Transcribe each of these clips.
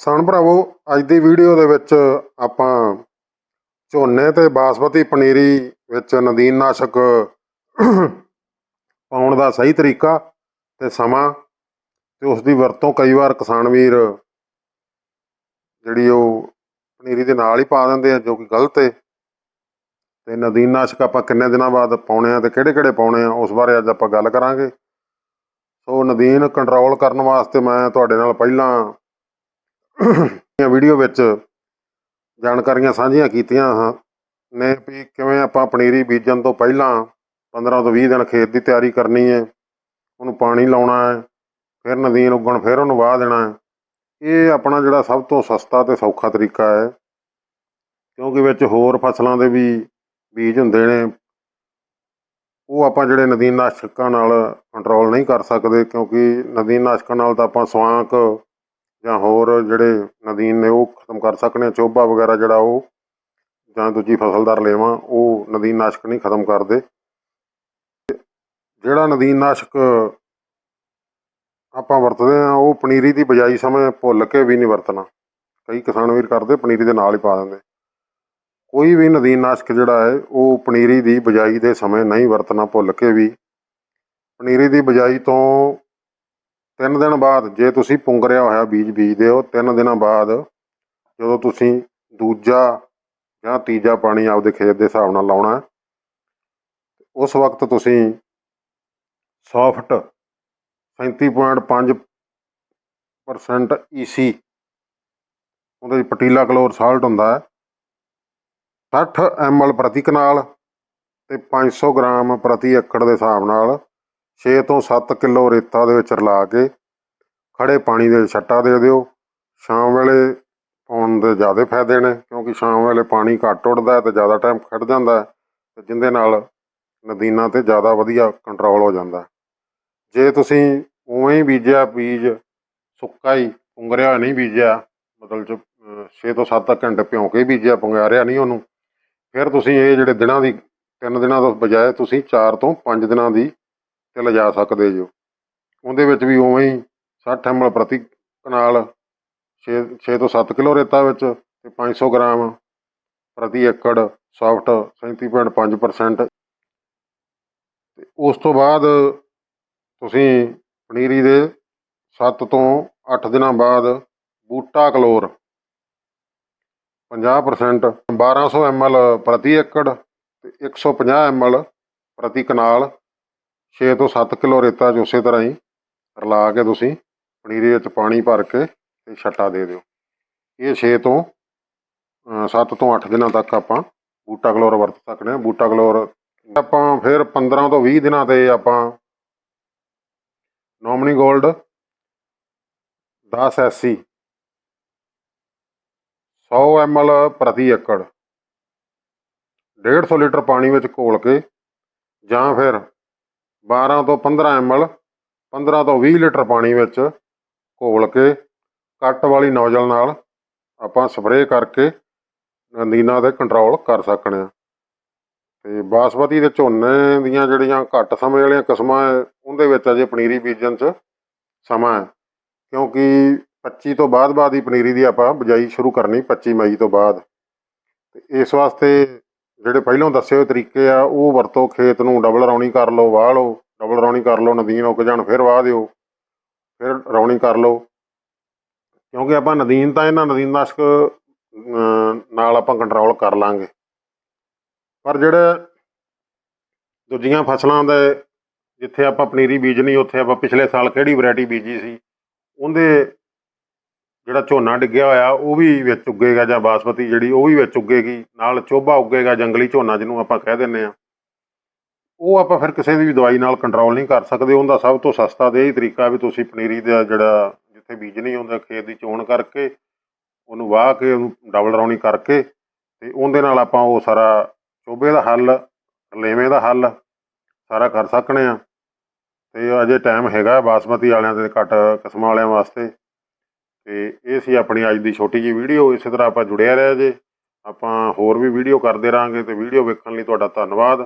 ਕਿਸਾਨ ਭਰਾਵੋ, ਅੱਜ ਦੀ ਵੀਡੀਓ ਦੇ ਵਿੱਚ ਆਪਾਂ ਝੋਨੇ ਤੇ ਬਾਸਮਤੀ ਪਨੀਰੀ ਵਿੱਚ ਨਦੀਨ ਨਾਸ਼ਕ ਪਾਉਣ ਦਾ ਸਹੀ ਤਰੀਕਾ ਤੇ ਸਮਾਂ ਤੇ ਉਸ ਦੀ ਵਰਤੋਂ ਕਈ ਵਾਰ ਕਿਸਾਨ ਵੀਰ ਜਿਹੜੀ ਉਹ ਪਨੀਰੀ ਦੇ ਨਾਲ ਹੀ ਪਾ ਦਿੰਦੇ ਆ, ਜੋ ਕਿ ਗਲਤ ਹੈ ਤੇ ਨਦੀਨਨਾਸ਼ਕ ਆਪਾਂ ਕਿੰਨੇ ਦਿਨਾਂ ਬਾਅਦ ਪਾਉਣੇ ਆ ਤੇ ਕਿਹੜੇ ਕਿਹੜੇ ਪਾਉਣੇ ਆ, ਉਸ ਬਾਰੇ ਅੱਜ ਆਪਾਂ ਗੱਲ ਕਰਾਂਗੇ। ਸੋ ਨਦੀਨ ਕੰਟਰੋਲ ਕਰਨ ਵਾਸਤੇ ਮੈਂ ਤੁਹਾਡੇ ਨਾਲ ਪਹਿਲਾਂ ਵੀਡੀਓ ਵਿੱਚ ਜਾਣਕਾਰੀਆਂ ਸਾਂਝੀਆਂ ਕੀਤੀਆਂ ਹਾਂ। ਨੇ ਵੀ ਕਿਵੇਂ ਆਪਾਂ ਪਨੀਰੀ ਬੀਜਣ ਤੋਂ ਪਹਿਲਾਂ 15 ਤੋਂ 20 ਦਿਨ ਖੇਤ ਦੀ ਤਿਆਰੀ ਕਰਨੀ ਹੈ, ਉਹਨੂੰ ਪਾਣੀ ਲਾਉਣਾ ਹੈ, ਫਿਰ ਨਦੀਨ ਉੱਗਣ, ਫਿਰ ਉਹਨੂੰ ਵਾਹ ਦੇਣਾ ਹੈ। ਇਹ ਆਪਣਾ ਜਿਹੜਾ ਸਭ ਤੋਂ ਸਸਤਾ ਤੇ ਸੌਖਾ ਤਰੀਕਾ ਹੈ, ਕਿਉਂਕਿ ਵਿੱਚ ਹੋਰ ਫਸਲਾਂ ਦੇ ਵੀ ਬੀਜ ਹੁੰਦੇ ਨੇ। ਉਹ ਆਪਾਂ ਜਿਹੜੇ ਨਦੀਨਨਾਸ਼ਕਾਂ ਨਾਲ ਕੰਟਰੋਲ ਨਹੀਂ ਕਰ ਸਕਦੇ, ਕਿਉਂਕਿ ਨਦੀਨ ਨਾਸ਼ਕਾਂ ਨਾਲ ਤਾਂ ਆਪਾਂ ਸਵਾਂਕ ਜਾਂ ਹੋਰ ਜਿਹੜੇ ਨਦੀਨ ਨੇ ਉਹ ਖਤਮ ਕਰ ਸਕਨੇ ਆ, ਚੋਭਾ ਵਗੈਰਾ ਜਿਹੜਾ ਉਹ, ਜਾਂ ਦੂਜੀ ਫਸਲਦਾਰ ਲੇਵਾਂ ਉਹ ਨਦੀਨ ਨਾਸ਼ਕ ਨਹੀਂ ਖਤਮ ਕਰਦੇ। ਜਿਹੜਾ ਨਦੀਨ ਨਾਸ਼ਕ ਆਪਾਂ ਵਰਤਦੇ ਆ, ਉਹ ਪਨੀਰੀ ਦੀ ਬਜਾਈ ਸਮੇਂ ਭੁੱਲ ਕੇ ਵੀ ਨਹੀਂ ਵਰਤਣਾ। ਕਈ ਕਿਸਾਨ ਵੀਰ ਕਰਦੇ, ਪਨੀਰੀ ਦੇ ਨਾਲ ਹੀ ਪਾ ਦਿੰਦੇ। ਕੋਈ ਵੀ ਨਦੀਨ ਨਾਸ਼ਕ ਜਿਹੜਾ ਹੈ, ਉਹ ਪਨੀਰੀ ਦੀ ਬਜਾਈ ਦੇ ਸਮੇਂ ਨਹੀਂ ਵਰਤਣਾ ਭੁੱਲ ਕੇ ਵੀ। ਪਨੀਰੀ ਦੀ ਬਜਾਈ ਤੋਂ ਤਿੰਨ ਦਿਨ ਬਾਅਦ ਜੇ ਤੁਸੀਂ ਪੁੰਗਰਿਆ ਹੋਇਆ ਬੀਜ ਬੀਜਦੇ ਹੋ, ਤਿੰਨ ਦਿਨਾਂ ਬਾਅਦ ਜਦੋਂ ਤੁਸੀਂ ਦੂਜਾ ਜਾਂ ਤੀਜਾ ਪਾਣੀ ਆਪਦੇ ਖੇਤ ਦੇ ਹਿਸਾਬ ਨਾਲ ਲਾਉਣਾ ਉਸ ਵਕਤ ਤੁਸੀਂ ਸੌਫਟ 37.5% ਈਸੀ ਉਹਦੇ ਵਿੱਚ ਪਟੀਲਾ ਕਲੋਰ ਸਾਲਟ ਹੁੰਦਾ ਹੈ 60 ml ਪ੍ਰਤੀ ਕਨਾਲ ਤੇ 500 ਗ੍ਰਾਮ ਪ੍ਰਤੀ ਏਕੜ ਦੇ ਹਿਸਾਬ ਨਾਲ 6 ਤੋਂ 7 ਕਿਲੋ ਰੇਤਾ ਦੇ ਵਿੱਚ ਰਲਾ ਕੇ ਖੜੇ ਪਾਣੀ ਦੇ ਛੱਟਾ ਦੇ ਦਿਓ। ਸ਼ਾਮ ਵੇਲੇ ਪਾਉਣ ਦੇ ਜ਼ਿਆਦਾ ਫਾਇਦੇ ਨੇ, ਕਿਉਂਕਿ ਸ਼ਾਮ ਵੇਲੇ ਪਾਣੀ ਘੱਟ ਉੱਡਦਾ ਹੈ ਤੇ ਜ਼ਿਆਦਾ ਟਾਈਮ ਖੜ ਜਾਂਦਾ ਹੈ ਤੇ ਜਿੰਦੇ ਨਾਲ ਨਦੀਨਾਂ ਤੇ ਜ਼ਿਆਦਾ ਵਧੀਆ ਕੰਟਰੋਲ ਹੋ ਜਾਂਦਾ ਜੇ ਤੁਸੀਂ ਉਵੇਂ ਹੀ ਬੀਜਿਆ ਬੀਜ ਸੁੱਕਾ ਹੀ ਪੁੰਗਰਿਆ ਨਹੀਂ ਬੀਜਿਆ, ਮਤਲਬ ਚ 6 ਤੋਂ 7 ਘੰਟੇ ਭਿਉਂ ਕੇ ਬੀਜਿਆ, ਪੁੰਗਾਰਿਆ ਨਹੀਂ ਉਹਨੂੰ, ਫਿਰ ਤੁਸੀਂ ਇਹ ਜਿਹੜੇ ਦਿਨਾਂ ਦੀ, ਤਿੰਨ ਦਿਨਾਂ ਤੋਂ ਬਜਾਏ ਤੁਸੀਂ 4 ਤੋਂ 5 ਦਿਨਾਂ ਦੀ ਤੇ ਲਿਜਾ ਸਕਦੇ ਜੋ। ਉਹਦੇ ਵਿੱਚ ਵੀ ਉਵੇਂ ਹੀ 60 ml ਪ੍ਰਤੀ ਕਨਾਲ 6 6 ਤੋਂ 7 ਕਿਲੋ ਰੇਤਾ ਵਿੱਚ ਤੇ 500 ਗ੍ਰਾਮ ਪ੍ਰਤੀ ਏਕੜ ਸੌਫਟ 37.5% ਤੇ ਉਸ ਤੋਂ ਬਾਅਦ ਤੁਸੀਂ ਪਨੀਰੀ ਦੇ 7 ਤੋਂ 8 ਦਿਨਾਂ ਬਾਅਦ ਬੂਟਾ ਕਲੋਰ 50% 1200 ml ਪ੍ਰਤੀ ਏਕੜ ਤੇ 150 ml ਪ੍ਰਤੀ ਕਨਾਲ 6 ਤੋਂ 7 ਕਿਲੋ ਰੇਤਾ 'ਚ ਉਸੇ ਤਰ੍ਹਾਂ ਹੀ ਰਲਾ ਕੇ ਤੁਸੀਂ ਪਨੀਰੀ ਵਿੱਚ ਪਾਣੀ ਭਰ ਕੇ ਤੇ ਛੱਟਾ ਦੇ ਦਿਓ। ਇਹ 6 ਤੋਂ 7 ਤੋਂ 8 ਦਿਨਾਂ ਤੱਕ ਆਪਾਂ ਬੂਟਾ ਕਲੋਰ ਵਰਤ ਸਕਦੇ ਹਾਂ। ਬੂਟਾ ਕਲੋਰ ਆਪਾਂ ਫਿਰ 15 ਤੋਂ 20 ਦਿਨਾਂ ਤੇ ਆਪਾਂ ਨੋਮਨੀ 골ਡ 10 ਐਸਸੀ 100 ml ਪ੍ਰਤੀ ਏਕੜ 150 ਲੀਟਰ ਪਾਣੀ ਵਿੱਚ ਘੋਲ ਕੇ ਜਾਂ ਫਿਰ 12 ਤੋਂ 15 ml 15 ਤੋਂ 20 ਲੀਟਰ ਪਾਣੀ ਵਿੱਚ ਘੋਲ ਕੇ ਕੱਟ ਵਾਲੀ ਨੋਜ਼ਲ ਨਾਲ ਆਪਾਂ ਸਪਰੇਅ ਕਰਕੇ ਨਦੀਨਾਂ ਤੇ ਕੰਟਰੋਲ ਕਰ ਸਕਣੇ ਆ ਤੇ ਬਾਸਮਤੀ ਦੇ ਝੋਨੇ ਦੀਆਂ ਜਿਹੜੀਆਂ ਘੱਟ ਸਮੇਂ ਵਾਲੀਆਂ ਕਿਸਮਾਂ ਹੈ ਉਹਦੇ ਵਿੱਚ ਅਜੇ ਪਨੀਰੀ ਬੀਜਣ 'ਚ ਸਮਾਂ ਹੈ ਕਿਉਂਕਿ 25 ਤੋਂ ਬਾਅਦ ਬਾਅਦ ਹੀ ਪਨੀਰੀ ਦੀ ਆਪਾਂ ਬਿਜਾਈ ਸ਼ੁਰੂ ਕਰਨੀ 25 ਮਈ ਤੋਂ ਬਾਅਦ। ਤੇ ਇਸ ਵਾਸਤੇ ਜਿਹੜੇ ਪਹਿਲਾਂ ਦੱਸੇ ਹੋਏ ਤਰੀਕੇ ਆ ਉਹ ਵਰਤੋ ਖੇਤ ਨੂੰ ਡਬਲ ਰੌਣੀ ਕਰ ਲਓ ਵਾਹ ਲਓ ਡਬਲ ਰੌਣੀ ਕਰ ਲਓ ਨਦੀਨ ਉੱਗ ਜਾਣ ਫਿਰ ਵਾਹ ਦਿਓ ਫਿਰ ਰੌਣੀ ਕਰ ਲਓ। ਕਿਉਂਕਿ ਆਪਾਂ ਨਦੀਨ ਤਾਂ ਇਹਨਾਂ ਨਦੀਨਨਾਸ਼ਕ ਅਮ, ਨਾਲ ਆਪਾਂ ਕੰਟਰੋਲ ਕਰ ਲਾਂਗੇ। ਪਰ ਜਿਹੜੇ ਦੂਜੀਆਂ ਫਸਲਾਂ ਦੇ ਜਿੱਥੇ ਆਪਾਂ ਪਨੀਰੀ ਬੀਜਣੀ ਉੱਥੇ ਆਪਾਂ ਪਿਛਲੇ ਸਾਲ ਕਿਹੜੀ ਵੈਰਾਈਟੀ ਬੀਜੀ ਸੀ ਉਹਦੇ ਜਿਹੜਾ ਝੋਨਾ ਡਿੱਗਿਆ ਹੋਇਆ, ਉਹ ਵੀ ਵਿੱਚ ਉੱਗੇਗਾ ਜਾਂ ਬਾਸਮਤੀ ਜਿਹੜੀ, ਉਹ ਵੀ ਵਿੱਚ ਉੱਗੇਗੀ। ਨਾਲ ਚੋਭਾ ਉੱਗੇਗਾ, ਜੰਗਲੀ ਝੋਨਾ ਜਿਹਨੂੰ ਆਪਾਂ ਕਹਿ ਦਿੰਦੇ ਆ ਉਹ ਆਪਾਂ ਫਿਰ ਕਿਸੇ ਦੀ ਵੀ ਦਵਾਈ ਨਾਲ ਕੰਟਰੋਲ ਨਹੀਂ ਕਰ ਸਕਦੇ। ਉਹਦਾ ਸਭ ਤੋਂ ਸਸਤਾ ਤੇ ਇਹ ਤਰੀਕਾ ਵੀ ਤੁਸੀਂ ਪਨੀਰੀ ਦਾ ਜਿਹੜਾ, ਜਿੱਥੇ ਬੀਜਣੀ ਹੁੰਦਾ, ਖੇਤ ਦੀ ਚੋਣ ਕਰਕੇ, ਉਹਨੂੰ ਵਾਹ ਕੇ, ਉਹਨੂੰ ਡਬਲ ਰੌਣੀ ਕਰਕੇ ਤੇ ਉਹਦੇ ਨਾਲ ਆਪਾਂ ਉਹ ਸਾਰਾ ਚੋਬੇ ਦਾ ਹੱਲ ਰਲੇਵੇਂ ਦਾ ਹੱਲ ਸਾਰਾ ਕਰ ਸਕਣੇ ਆ ਤੇ ਅਜੇ ਟਾਈਮ ਹੈਗਾ ਬਾਸਮਤੀ ਵਾਲਿਆਂ ਦੇ ਘੱਟ ਕਿਸਮਾਂ ਵਾਲਿਆਂ ਵਾਸਤੇ। ਤੇ ਇਹ ਸੀ ਆਪਣੀ ਅੱਜ ਦੀ ਛੋਟੀ ਜਿਹੀ ਵੀਡੀਓ। ਇਸੇ ਤਰ੍ਹਾਂ ਆਪਾਂ ਜੁੜਿਆ ਰਹਿ ਜੇ। ਆਪਾਂ ਹੋਰ ਵੀ ਵੀਡੀਓ ਕਰਦੇ ਰਾਂਗੇ ਤੇ ਵੀਡੀਓ ਵੇਖਣ ਲਈ ਤੁਹਾਡਾ ਧੰਨਵਾਦ।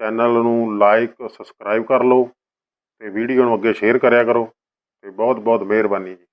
ਚੈਨਲ ਨੂੰ ਲਾਈਕ, ਸਬਸਕ੍ਰਾਈਬ ਕਰ ਲਓ ਤੇ ਵੀਡੀਓ ਨੂੰ ਅੱਗੇ ਸ਼ੇਅਰ ਕਰਿਆ ਕਰੋ ਤੇ ਬਹੁਤ ਬਹੁਤ ਮਿਹਰਬਾਨੀ ਜੀ।